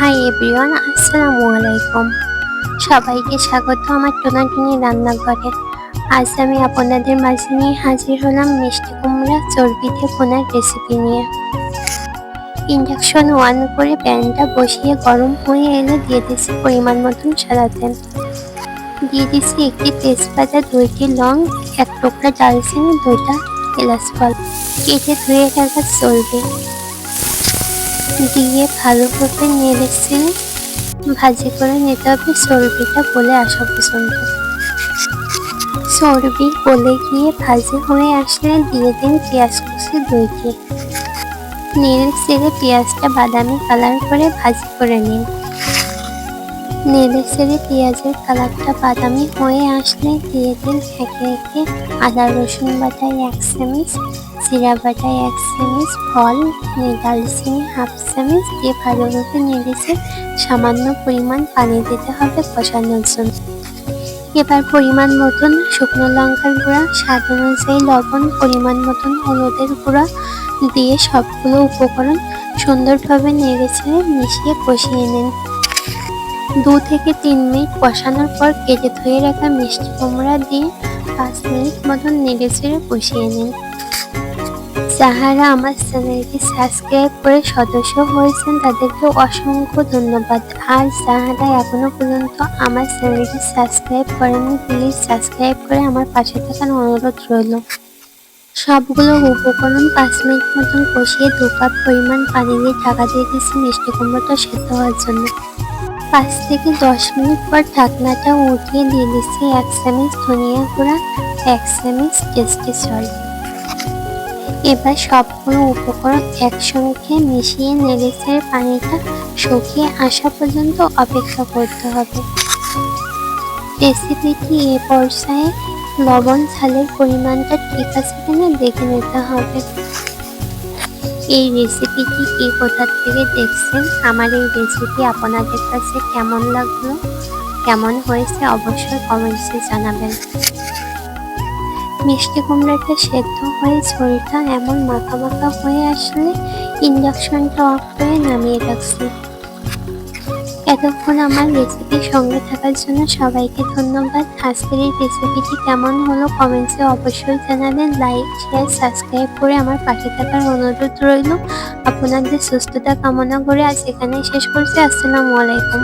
Hi everyone, আসসালামু আলাইকুম। সবাইকে স্বাগত আমার টোনাটুনি রান্নাঘরে। আজ আমি আপনাদের মাঝে নিয়ে হাজির হলাম মিষ্টি কুমড়া চর্বিতে কোনার রেসিপি নিয়ে। ইন্ডাকশন ওয়ান করে প্যানটা বসিয়ে গরম হয়ে এলে দিয়ে দিচ্ছি পরিমাণ মতন সাদা দিয়ে দিচ্ছি একটি তেজপাতা, দুইটি লং, এক টুকরা ডালচিনি দুইটা এলাচ ফল কেটে ধুয়ে রাখা চর্বি। দিয়ে ভালোভাবে নেড়েছে ভাজি করে নিতে হবে। চর্বিটা বলে আসা পছন্দ চর্বি গলে গিয়ে ভাজি হয়ে আসলে দিয়ে দিন পেঁয়াজ কুচি দইকে নেড়ে ছেড়ে পেঁয়াজটা বাদামি কালার করে ভাজি করে নিন। নেড়ে ছেড়ে পেঁয়াজের কালারটা বাদামি হয়ে আসলে দিয়ে দিন একে একে আদা, রসুন বাটা এক চামচ, জিরা বাটা এক চামচ, ফল দালচিনি হাফ চামচ দিয়ে ভালোভাবে নেড়েছে সামান্য পরিমাণ পানি দিতে হবে কষানোর জন্য। এবার পরিমাণ মতন শুকনো লঙ্কার গুঁড়া, স্বাদ অনুযায়ী লবণ, পরিমাণ মতন হলুদের গুঁড়া দিয়ে সবগুলো উপকরণ সুন্দরভাবে নেড়েছে মিশিয়ে কষিয়ে নিন। দু থেকে তিন মিনিট কষানোর পর কেটে ধুয়ে রাখা মিষ্টি কুমড়া দিয়ে পাঁচ মিনিট মতন নেড়ে চেড়ে কষিয়ে নিন। যাহারা আমার চ্যানেলটি সাবস্ক্রাইব করে সদস্য হয়েছেন, তাদেরকে অসংখ্য ধন্যবাদ। আর যাহারা এখনও পর্যন্ত আমার চ্যানেলটি সাবস্ক্রাইব করেননি, প্লিজ সাবস্ক্রাইব করে আমার পাশে থাকার অনুরোধ রইল। সবগুলো উপকরণ পাঁচ মিনিট মতন কষিয়ে দু কাপ পরিমাণ পানি দিয়ে ঢাকা দিয়ে দিচ্ছি মিষ্টি কুমড়োটা সেদ্ধ হওয়ার জন্য। পাঁচ থেকে দশ মিনিট পর ঢাকনাটা উঠিয়ে দিয়ে দিচ্ছি এক চামচ ধনিয়া গুঁড়া, এক চামচ টেস্টি সল্ট। এবার সবগুলো উপকরণ একসঙ্গে মিশিয়ে নেড়েছে পানিটা শুকিয়ে আসা পর্যন্ত অপেক্ষা করতে হবে। রেসিপিটি এ পর্যায়ে লবণ, ঝালের পরিমাণটা ঠিক আছে কিনা দেখে নিতে হবে। এই রেসিপিটি এই কোথা থেকে দেখছেন? আমার এই রেসিপি আপনাদের কাছে কেমন লাগল? কেমন হয়েছে? অবশ্যই কমেন্টসে জানাবেন। মিষ্টি কুমড়াটা সেদ্ধ হয়ে ঝোলটা এমন মাখা মাখা হয়ে আসলে ইন্ডাকশনটা অফ করে নামিয়ে রাখছি। এতক্ষণ আমার রেসিপির সঙ্গে থাকার জন্য সবাইকে ধন্যবাদ। আজকের এই রেসিপিটি কেমন হলো কমেন্টসে অবশ্যই জানাবেন। লাইক শেয়ার সাবস্ক্রাইব করে আমার পাশে থাকার অনুরোধ রইল। আপনাদের সুস্থতা কামনা করে আজ এখানে শেষ করছি। আসসালামু আলাইকুম।